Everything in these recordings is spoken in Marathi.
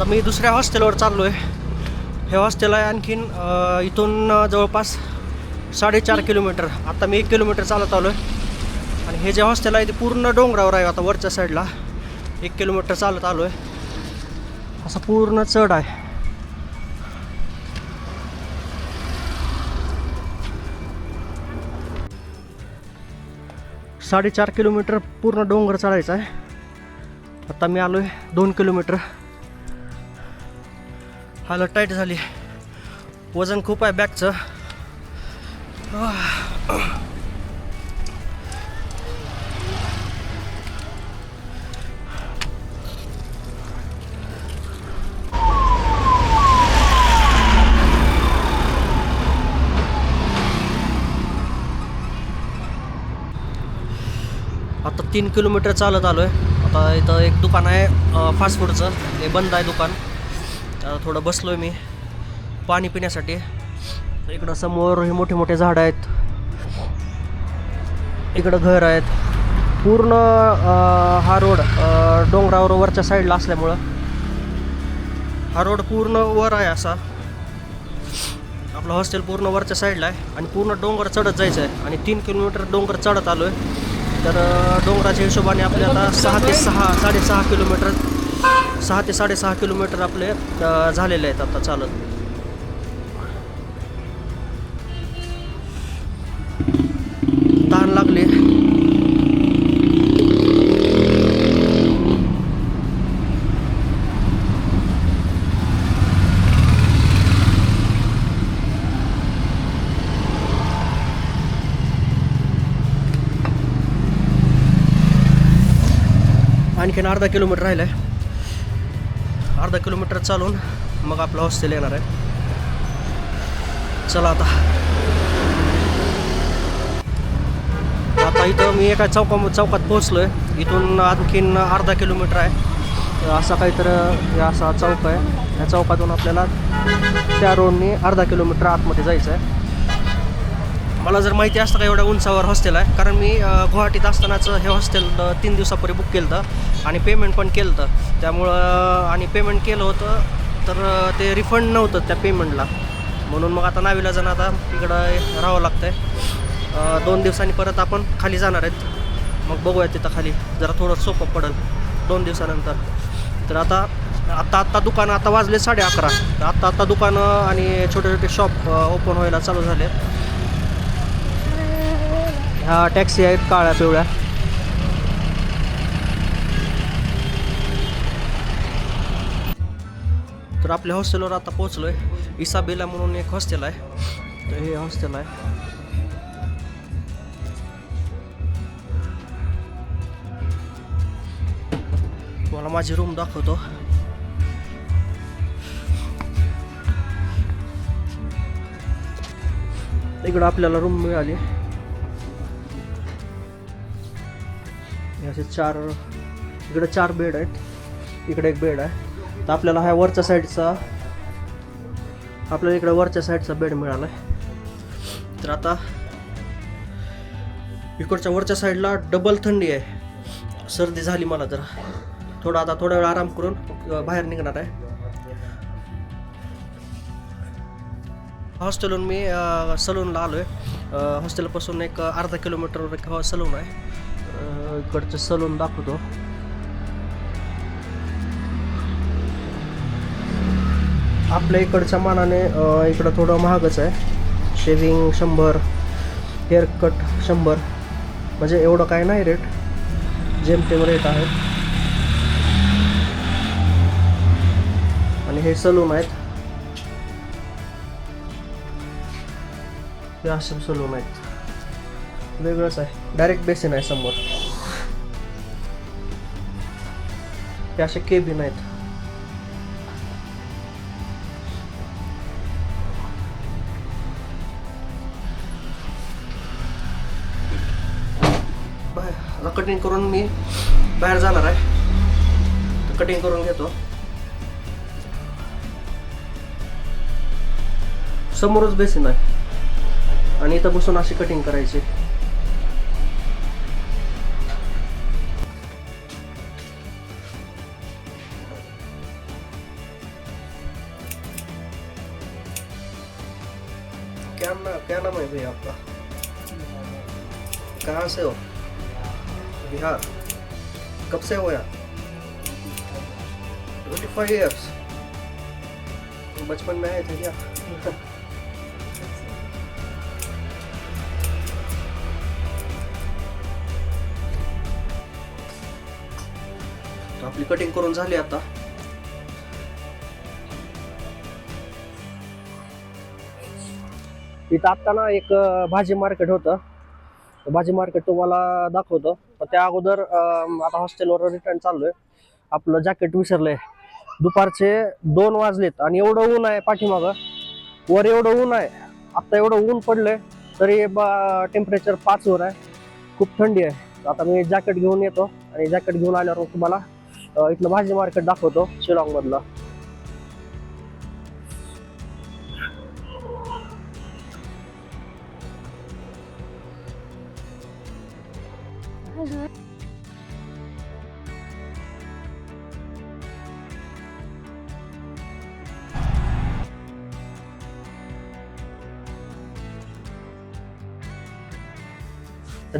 आता मी दुसऱ्या हॉस्टेलवर चाललो आहे हे हॉस्टेल आहे आणखीन इथून जवळपास साडेचार किलोमीटर. आता मी एक किलोमीटर चालत आलो आहे आणि हे जे हॉस्टेल आहे ते पूर्ण डोंगरावर आहे आता वरच्या साईडला. एक किलोमीटर चालत आलो आहे असा पूर्ण चढ आहे. साडेचार किलोमीटर पूर्ण डोंगर चढायचा आहे. आता मी आलो आहे दोन किलोमीटर. हालत टाईट झाली. वजन खूप आहे बॅगचं आता तीन किलोमीटर चालत आलो आहे आता इथं एक दुकान आहे फास्ट फूडचं हे बंद आहे दुकान. आता थोडं बसलो आहे मी पाणी पिण्यासाठी. इकडं समोर हे मोठे मोठे झाडं आहेत. इकडं घर आहेत. पूर्ण हा रोड डोंगरावर वरच्या साईडला असल्यामुळं हा रोड पूर्ण वर आहे असा. आपलं हॉस्टेल पूर्ण वरच्या साईडला आहे आणि पूर्ण डोंगर चढत जायचं आहे आणि तीन किलोमीटर डोंगर चढत आलो आहे तर डोंगराच्या हिशोबाने आपल्याला सहा ते सहा साडेसहा किलोमीटर सहा ते साडेसहा किलोमीटर आपले झालेले आहेत आता चालत. तहान लागले. आणखीन अर्धा किलोमीटर राहिला आहे अर्धा किलोमीटर चालून मग आपलं हॉस्टेल येणार आहे. चला आता. आता इथं मी एका चौका चौकात पोहोचलो आहे इथून आणखीन अर्धा किलोमीटर आहे. असा काहीतरी हे असा चौक आहे. या चौकातून आपल्याला त्या रोडनी अर्धा किलोमीटर आतमध्ये जायचं आहे. मला जर माहिती असतं का एवढ्या उंचावर हॉस्टेल आहे कारण मी गुवाहाटीत असतानाचं हे हॉस्टेल तीन दिवसापूर्वी बुक केलं होतं आणि पेमेंट पण केलं होतं. त्यामुळं आणि पेमेंट केलं होतं तर ते रिफंड नव्हतं त्या पेमेंटला म्हणून मग आता नावीला जण आता इकडं राहावं लागतं आहे दोन दिवसांनी परत आपण खाली जाणार आहेत. मग बघूया तिथं खाली. जरा थोडं सोपं पडेल. दोन दिवसानंतर. तर आता आत्ता आत्ता दुकानं आता वाजले साडे अकरा. तर आत्ता आत्ता दुकानं आणि छोटे छोटे शॉप ओपन व्हायला चालू झाले ह्या टॅक्सी आहेत काळ्या पिवळ्या. तर आपल्या हॉस्टेलवर आता पोहोचलो आहे इसाबेला म्हणून एक हॉस्टेल आहे. तर हे हॉस्टेल आहे. तुम्हाला माझी रूम दाखवतो. इकडं आपल्याला रूम मिळाली. इथे चार इकडे चार बेड आहेत. इकडे एक बेड आहे. तर आपल्याला ह्या वरच्या साईडचा आपल्याला इकडे वरच्या साईडचा बेड मिळाला आहे तर आता इकडच्या वरच्या साईडला डबल थंडी आहे. सर्दी झाली मला तर थोडा आता थोडा वेळ आराम करून बाहेर निघणार आहे. हॉस्टेलहून मी सलूनला आलो आहे हॉस्टेलपासून एक अर्धा किलोमीटरवर एक सलून आहे. इकडचं सलून दाखवतो. आपल्या इकडच्या मानाने इकडं थोडं महागच आहे. शेविंग शंभर हेअर कट शंभर. म्हणजे एवढं काय नाही रेट जेमतेम रेट आहे. आणि हे सलून आहेत. हे असे सलून आहेत. वेगळंच आहे. डायरेक्ट बेसिन आहे समोर. हे असे केबिन आहेत बाहेर आता कटिंग करून मी बाहेर जाणार आहे. कटिंग करून घेतो. समोरच बेसिन आहे. आणि इथं बसून अशी कटिंग करायची. क्या नाम क्या नाम है भैया आपका? कहाँ से हो? बिहार। कब से हो यहाँ ट्वेंटी फाइव ईयर्स बचपन में आए थे क्या? तर आपली कटिंग करून झाली आता? इथं आत्ता ना एक भाजी मार्केट होतं. तर भाजी मार्केट तुम्हाला दाखवतो. त्या अगोदर आता हॉस्टेलवर रिटर्न चाललोय. आपलं जॅकेट विसरलंय. दुपारचे दोन वाजलेत आणि एवढं ऊन आहे पाठीमागं. वर एवढं ऊन आहे. आता एवढं ऊन पडलंय तरी टेम्परेचर पाच वर आहे. खूप थंडी आहे. आता मी जॅकेट घेऊन येतो आणि जॅकेट घेऊन आल्यावर तुम्हाला इथलं भाजी मार्केट दाखवतो शिलाँग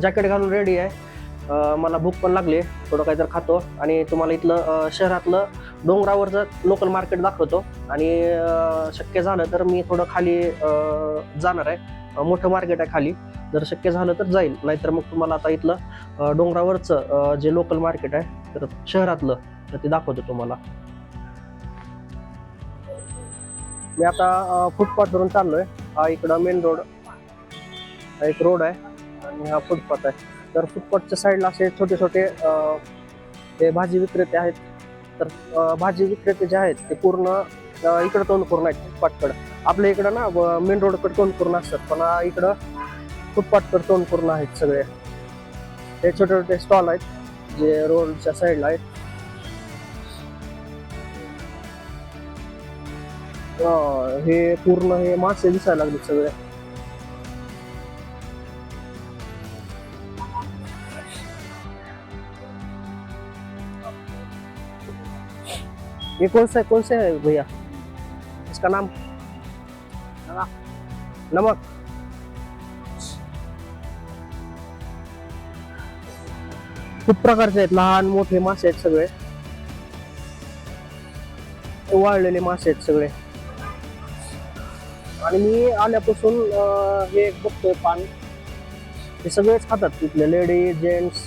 जॅकेट घालून रेडी आहे. मला भूक पण लागली थोडं काही तर खातो. आणि तुम्हाला इथलं शहरातलं डोंगरावरचं लोकल मार्केट दाखवतो. आणि शक्य झालं तर मी थोडं खाली जाणार आहे. मोठं मार्केट आहे खाली. जर शक्य झालं तर जाईल. नाहीतर मग तुम्हाला आता इथलं डोंगरावरचं जे लोकल मार्केट आहे तर शहरातलं तर ते दाखवतो तुम्हाला. मी आता फुटपाथवरून चाललोय. हा इकडं मेन रोड एक रोड आहे. आणि हा फुटपाथ आहे. तर फुटपाथच्या साईडला असे छोटे छोटे ते भाजी विक्रेते आहेत तर भाजी विक्रेते जे आहेत ते पूर्ण इकडं तोंड करून आहेत फुटपाथकडं आपल्या इकडं ना मेन रोडकडे तोंड करून असतात पण इकडं फुटपाथकडे तोंड करून आहेत सगळे. हे छोटे छोटे स्टॉल आहेत जे रोडच्या साईडला आहेत. हे पूर्ण हे मासे दिसायला लागले सगळे. ये कौन सा कौन से है भैया? इसका नाम? नमक। खूप प्रकारचे आहेत लहान मोठे मासे आहेत सगळे. वाळलेले मासे आहेत सगळे. आणि मी आल्यापासून हे एक बघतोय पान. हे सगळेच खातात तिथले लेडीज जेंट्स.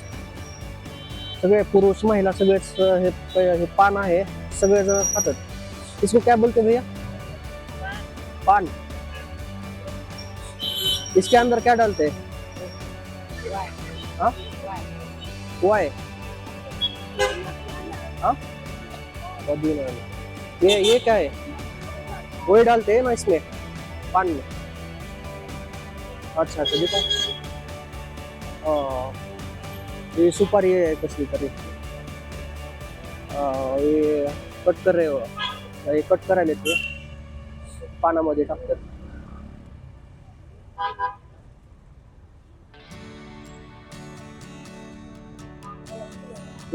सगळे पुरुष महिला सगळेच हे हे पान आहे. सगळे जण खातात इसको क्या बोलते भैया? पान। इसके अंदर क्या डालते हाँ? वाई हाँ? पुदीना ये ये क्या है? वही डालते हैं ना इसमें पान में। अच्छा अच्छा देखो। हाँ। ये सुपारी आहे कसली अं, हे कट कर रे हो. हे. कट करायला ते. पानामध्ये टाकतात.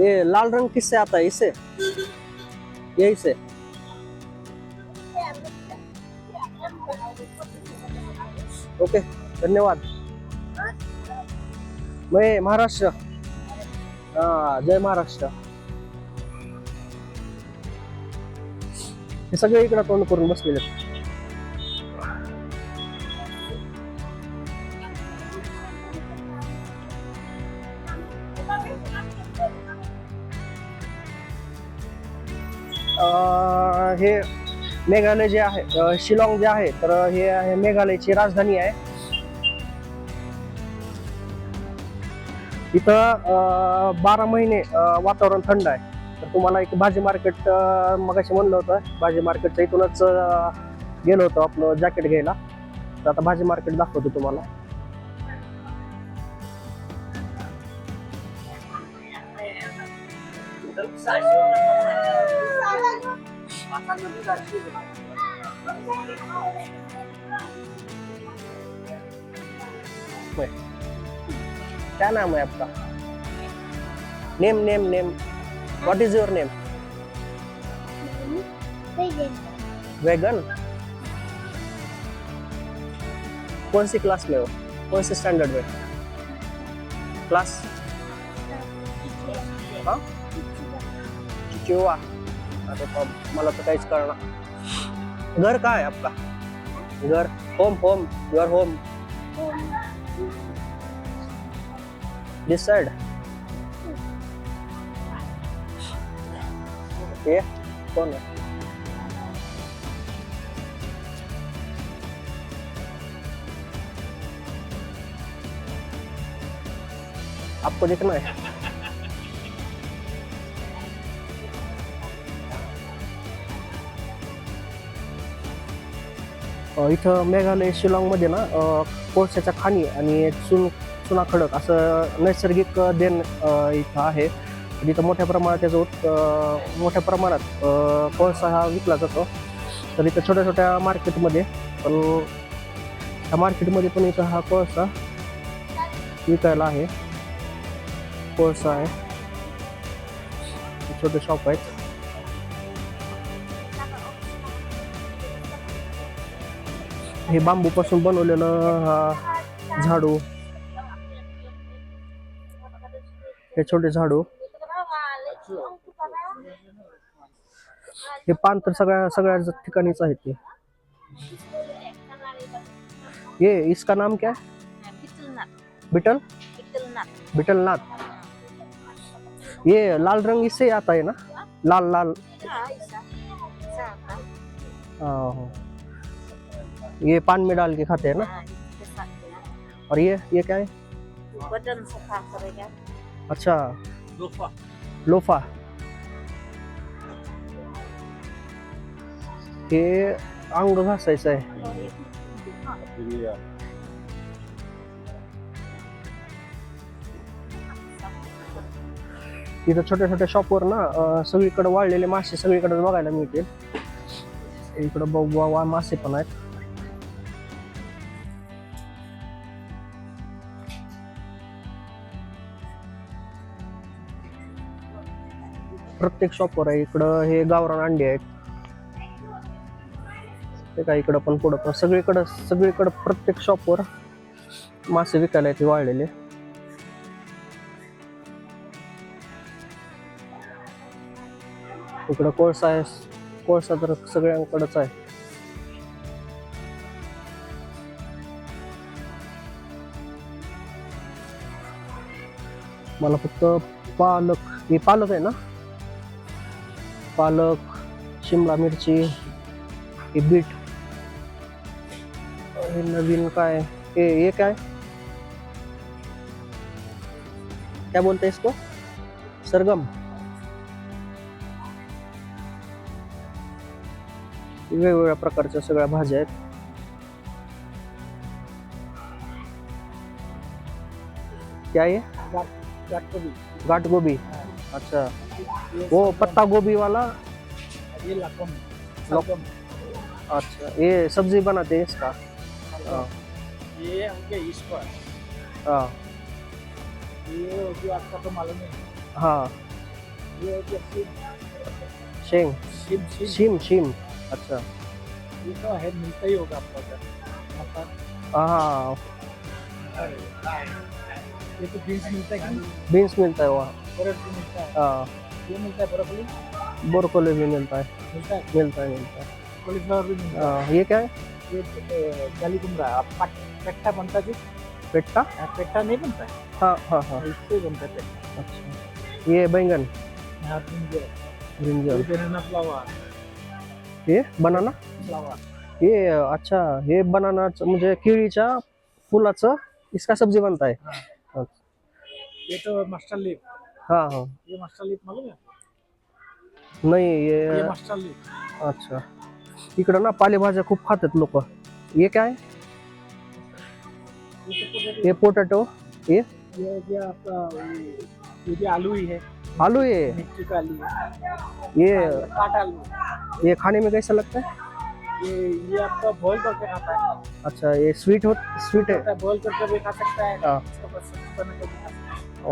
ये लाल रंग किससे आता है इससे यही से ओके धन्यवाद. मैं महाराष्ट्र. हाँ जय महाराष्ट्र. हे सगळे इकडे तोंड करून बसलेले अं, हे मेघालय जे आहे शिलाँग जे आहे तर हे आहे मेघालयची राजधानी आहे. इथं अं, बारा महिने वातावरण थंड आहे. तर तुम्हाला एक भाजी मार्केट मगाशी म्हणलं होतं भाजी मार्केटच्या इथूनच गेलो होतो आपलं जॅकेट घ्यायला. तर आता भाजी मार्केट दाखवतो तुम्हाला. क्या नाम है आपका? Name name name. What is your name vegan कौन सी क्लास में हो? कौन से स्टैंडर्ड में? क्लास हाँ? चिचुआ अरे मला तर काहीच कळणार घर काय आपका घर? Home home your home this side ये कौन है आपको देखना है इथं मेघालय शिलाँगमध्ये ना कोळशाच्या खाणी आणि चुन चुना खडक असं नैसर्गिक देण इथं आहे. तिथं मोठ्या प्रमाणात त्याचं उत् मोठ्या प्रमाणात कोळसा हा विकला जातो. तर इथं छोट्या छोट्या मार्केटमध्ये पण ह्या मार्केटमध्ये पण इथं हा कोळसा विकायला आहे. कोळसा आहे. छोटे शॉप आहेत. हे बांबूपासून बनवलेलं हा झाडू. हे छोटे झाडू. हे पान तर सगळ्या सगळ्या ठिकाणीच आहेत ते. ये इसका नाम क्या है? बिटल? बिटलनाथ. ये लाल रंग इससे आता है ना? लाल लाल. हाँ, हाँ। ये पान में डाल के खाते हैं ना? और ये ये क्या है? वज़न सफ़ा करेगा। अच्छा। लोफा। हे अंग घासायचं आहे. इथं छोट्या छोट्या शॉपवर ना सगळीकडे वाळलेले मासे सगळीकडे बघायला मिळतील. इकडं बघू वा- मासे पण आहेत. प्रत्येक शॉपवर आहे. इकडं हे गावरान अंडे आहेत. ते का इकडं पण पुढं पण. सगळीकडं सगळीकडं प्रत्येक शॉपवर मासे विकायला येते वाळलेले इकडं कोळसा आहे. कोळसा तर सगळ्यांकडंच आहे. मला फक्त पालक हे पालक आहे ना? पालक शिमला मिरची हे बीट. हे नवीन का हे। हे काय क्या है? क्या बोलते हैं इसको? सरगम। वेगवेगळ्या प्रकारच्या सगळ्या भाज्या आहेत. क्या ये गाट गोभी अच्छा. वो पत्ता गोभी वाला? ये लकम लकम। अच्छा. ये सब्ज़ी बनाते हैं इसका? ये हो गया इस पर। हाँ। ये हो गया आपका तो मालूम है। हाँ। ये हो गया सिम सिम सिम शिम शिम अच्छा। ये तो है मिलता ही होगा आपका उधर आपका। हाँ ये तो बीन्स मिलता है बीन्स मिलता है वहाँ। बरफ भी मिलता है। हाँ। ये मिलता है बरफ ब्रोकोली भी मिलता है। मिलता है? मिलता है मिलता है। कॉलीफ्लावर भी मिलता हाँ, ये क्या है? है ये जाली कुमड़ा आप पट- पेट्टा बनता है पेट्टा? हाँ, पेट्टा नहीं बनता है हाँ हाँ. हाँ इससे ही बनता है पेट्टा अच्छा. ये बैंगन. यहाँ ब्रिंजल ब्रिंजल बनाना फ्लावर. ये बनाना? फ्लावर. ये अच्छा हे बनाना म्हणजे केळीच्या फुलाचं इसका सब्जी बनता है. हाँ. ये तो मस्टर लीफ. हाँ हाँ. ये मस्टर लीफ मालूम है? नाही ये ये मस्टर लीफ. अच्छा. इकडं ना पालेभाज्या खूप खातात लोक. ये काय? ये तो potato- ये पोटॅटो ये ये आपका ये ये आलू ही है आलू ये का आलू ये काट आलू ये खाने में कैसा लगता है? ये ये आपका बॉईल करके खाता है. अच्छा ये स्वीट हो स्वीट है बॉईल करके भी खा सकता है. हाँ.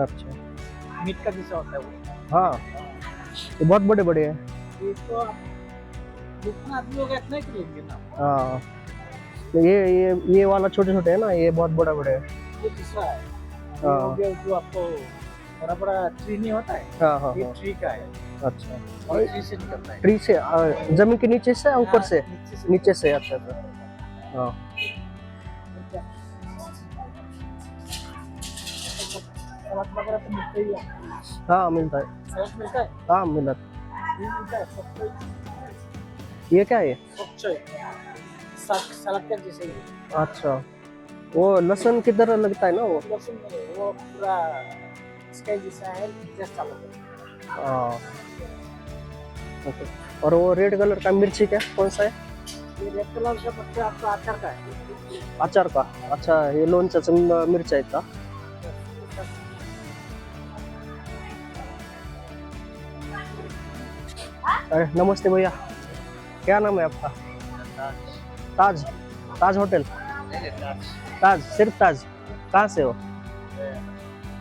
अच्छा. मीट का जैसा होता है वो. हाँ. ये बहुत बड़े बड़े हैं. ये तो जितना आदमी होगा इतना ही तो लेंगे ना। हाँ। ये ये ये वाला छोटे छोटे है ना ये बहुत बड़ा बड़ा है। ये दूसरा है। हाँ। हो गया जो आपको बड़ा बड़ा ट्री नहीं होता है? हाँ हाँ ये ट्री का अच्छा। और ट्री से निकलता है। ट्री से ज़मीन के नीचे से ऊपर से? नीचे से। अच्छा अच्छा। हाँ। तो मिलता है हाँ। मिलता है। है? मिलता है। ये क्या है? सलाद सलाद का जैसे अच्छा। वो लहसुन की तरह लगता है ना वो? लहसुन वो पूरा इसका जैसा है है। ओके। और वो रेड कलर का मिर्ची क्या? कौन सा है? ये रेड कलर का पत्ते आपका अचार का है। अचार का? अच्छा हे लोणच्याचं आहेत का? अरे नमस्ते भैया। क्या नाम है आपका? ताज। ताज होटल? ताज, सिर्फ़ ताज? कहाँ से हो?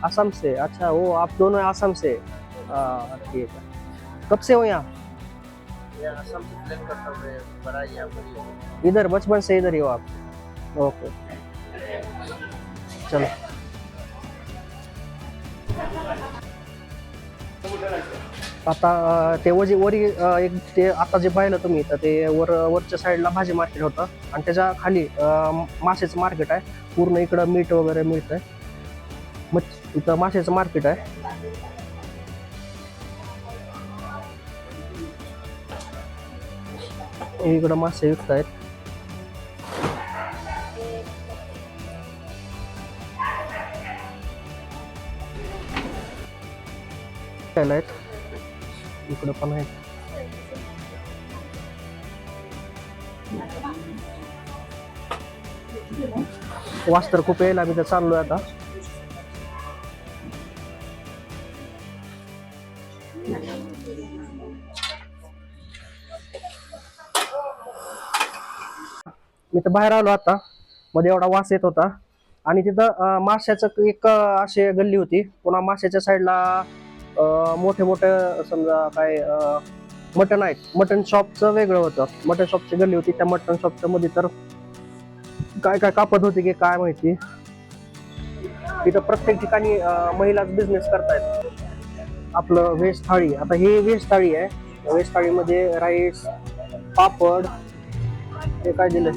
असम से। अच्छा वो आप दोनों आसाम से? ठीक है। कब से हो यहाँ? इधर, बचपन से इधर ही हो आप। ओके। चलो। आता तेव्हा ते वजी वरी एक ते आता जे पाहिलं तुम्ही तर ते वर वरच्या साईडला भाजी मार्केट होतं. आणि त्याच्याखाली मासेचं मार्केट आहे. पूर्ण इकडं मीठ वगैरे मिळतंय. मग इथं माशाचं मार्केट आहे. इकडं मासे विकत आहेत आहेत इकडं पण आहेत वास तर खूप यायला आम्ही तर चाललोय आता. मी तर बाहेर आलो आता. मध्ये एवढा वास येत होता. आणि तिथं माश्याच एक अशी गल्ली होती. पुन्हा माश्याच्या साईडला मोठे मोठे समजा काय मटन आहेत. मटन शॉपचं वेगळं होतं. मटन शॉपची गल्ली होती. त्या मटन शॉपच्या मध्ये तर काय काय कापत होती की काय माहिती? तिथं प्रत्येक ठिकाणी महिलाच बिझनेस करतायत. आपलं व्हेज थाळी. आता ही व्हेज थाळी आहे. व्हेज थाळीमध्ये राईस पापड हे काय दिलं?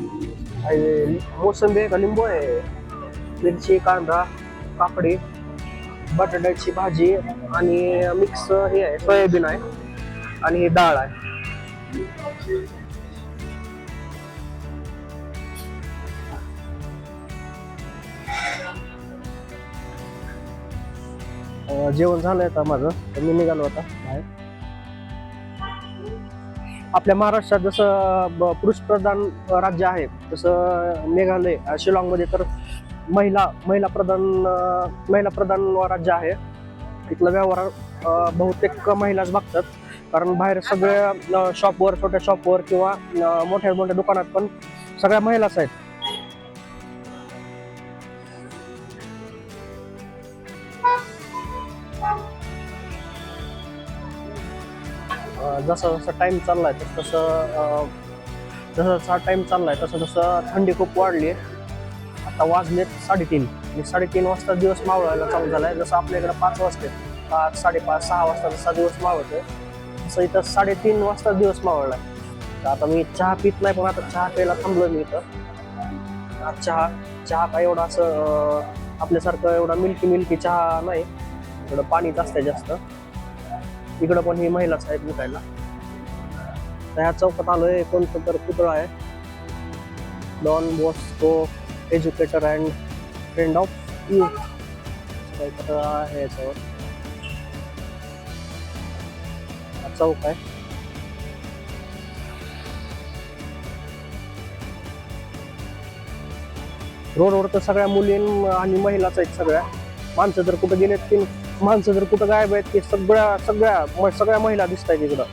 मोसंबी आहे का? लिंबू आहे. मिरची कांदा काकडी बटाट्याची भाजी आणि मिक्स हे आहे सोयाबीन आहे आणि डाळ आहे. जेवण झालं आता माझं तर मी निघालो आता बाहेर. आपल्या महाराष्ट्रात जसं ब- पुरुषप्रधान राज्य आहे तसं मेघालय शिलाँगमध्ये तर महिला महिला प्रधान महिला प्रधान राज्य आहे. तिथलं व्यवहार बहुतेक महिलाच बघतात. कारण बाहेर सगळ्या शॉपवर छोट्या शॉपवर किंवा मोठ्या मोठ्या दुकानात पण सगळ्या महिलाच आहेत. अं, जसं जसं टाइम चाललाय तसं तसं जसं जसा टाइम चाललाय तसं तसं थंडी खूप वाढली आहे आता वाजलेत साडेतीन. आणि साडेतीन वाजता दिवस मावळायला चालू झालाय. जसं आपल्याकडे पाच वाजते पाच साडेपाच सहा वाजता जसा दिवस मावळतोय तसं इथं साडेतीन वाजता दिवस मावळला तर आता मी चहा पित नाही पण आता चहा प्यायला थांबलो मी इथं. चहा चहा काय एवढा असं आपल्यासारखं एवढा मिल्की मिल्की चहा नाही. थोडं पाणीच असतंय जास्त. इकडं पण ही महिलाच आहेत विकायला. तर ह्या चौकात आलोय कोणतं तर पुतळा आहे. Don Bosco educator and friend of you काहीतरी आहे याच्यावर. हा चौक आहे रोडवर तर सगळ्या मुली आणि महिलाच आहेत सगळ्या. माणसं जर कुठं गेलेत की माणसं जर कुठं गायब आहेत की सगळ्या सगळ्या सगळ्या महिला दिसत आहेत इकडं.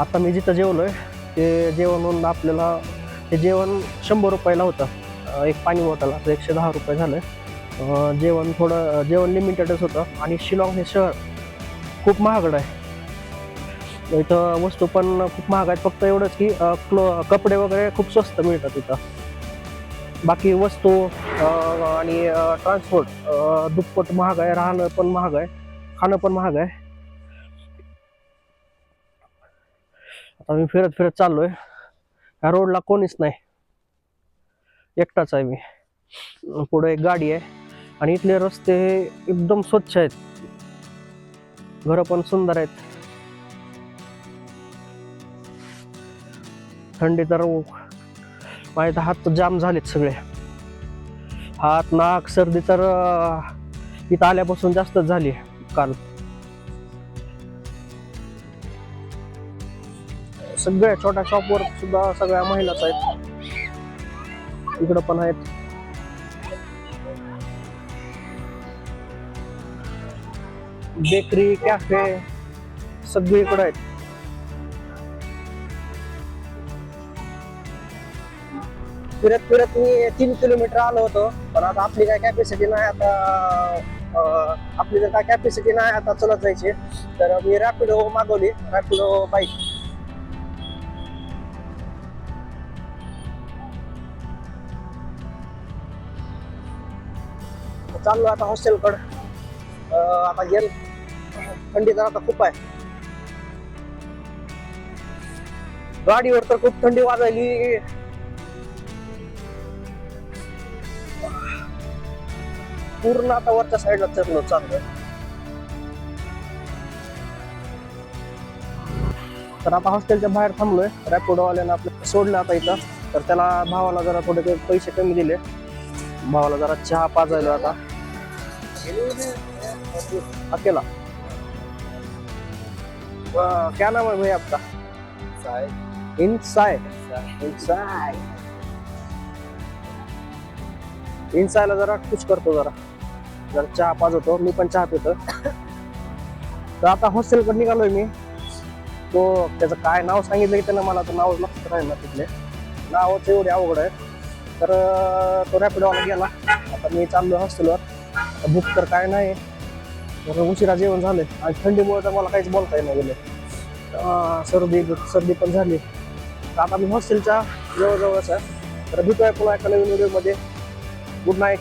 आता मी जिथं जेवलोय ते जेवण आपल्याला ते जेवण शंभर रुपयाला होतं. एक पाणी बॉटल असं एकशे दहा रुपये झालं जेवण थोडं जेवण लिमिटेडच होतं. आणि शिलाँग हे शहर खूप महागड आहे. इथं वस्तू पण खूप महाग आहेत. फक्त एवढंच की क्लो कपडे वगैरे खूप स्वस्त मिळतात इथं. बाकी वस्तू आणि ट्रान्सपोर्ट दुप्पट महाग आहे. राहणं पण महाग आहे. खाणं पण महाग आहे. आता मी फिरत फिरत चाललोय ह्या रोडला कोणीच नाही. एकटाच आहे मी. पुढे एक गाडी आहे आणि इथले रस्ते एकदम स्वच्छ आहेत. घरं पण सुंदर आहेत. थंडी तर माझे तर हात जाम झालेत सगळे. हात नाक सर्दी तर इथं आल्यापासून जास्तच झाली काल. सगळ्या छोट्या शॉपवर सुद्धा सगळ्या महिलाच आहेत. इकडं पण आहेत. बेकरी कॅफे सगळीकडे आहेत. फिरत फिरत मी तीन किलोमीटर आलो होतो पण आता आपली काय कॅपॅसिटी नाही आता आपली जर काय कॅपॅसिटी नाही आता चलत जायची. तर मी रॅपिडो मागवली रॅपिडो बाईक चाललो आता हॉस्टेलकडं. आता गेल थंडी तर आता खूप आहे. गाडीवर तर खूप थंडी वाजायली. पूर्ण आता वरच्या साईडला चढलो चाललोय. तर आता हॉस्टेलच्या बाहेर थांबलोय. रॅपिडोवाल्यानं आपलं सोडलं आता इथं. तर त्याला भावाला जरा थोडे पैसे कमी दिले. भावाला जरा चहा पाजायला आता. अकेला. क्या नाम है भैया आपका? इनसाइड इनसाइड इनसायला जरा खुश करतो जरा. जरा चहा पाजवतो मी पण चहा पितो. तर आता हॉस्टेलकडे निघालोय मी. तो त्याचं काय नाव सांगितलं की त्यानं मला तर नाव लक्षात राहील ना तिथले. नावच एवढे अवघड आहे. तर तो रॅपिडोवाला गेला. आता मी चाललोय हॉस्टेलवर. आता भूक तर काय नाही. तर उशिरा जेवण झालं आणि थंडीमुळे तर मला काहीच बोलता येणार गेलं सर्दी सर्दी पण झाली. तर आता मी हॉस्टेलच्या जवळजवळच आहे. तर भेटूया पुन्हा एका नवीन व्हिडिओमध्ये गुड नाईट